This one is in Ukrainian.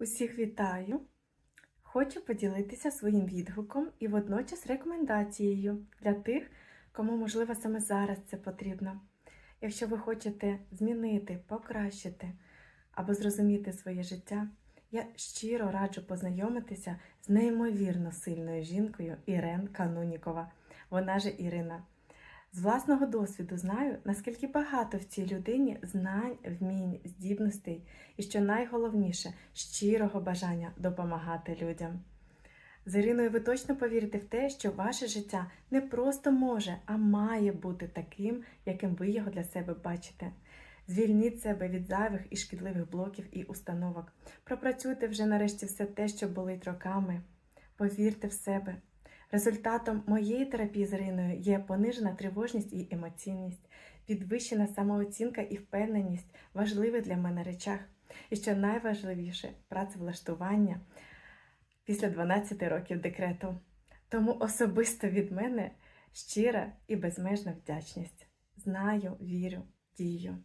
Усіх вітаю! Хочу поділитися своїм відгуком і водночас рекомендацією для тих, кому, можливо, саме зараз це потрібно. Якщо ви хочете змінити, покращити або зрозуміти своє життя, я щиро раджу познайомитися з неймовірно сильною жінкою Ірен Канунікова, вона же Ірина. З власного досвіду знаю, наскільки багато в цій людині знань, вмінь, здібностей і, що найголовніше, щирого бажання допомагати людям. З Іриною ви точно повірите в те, що ваше життя не просто може, а має бути таким, яким ви його для себе бачите. Звільніть себе від зайвих і шкідливих блоків і установок. Пропрацюйте вже нарешті все те, що болить роками. Повірте в себе. Результатом моєї терапії з Іриною є понижена тривожність і емоційність, підвищена самооцінка і впевненість важливих для мене речах. І що найважливіше працевлаштування після 12 років декрету. Тому особисто від мене щира і безмежна вдячність. Знаю, вірю, дію.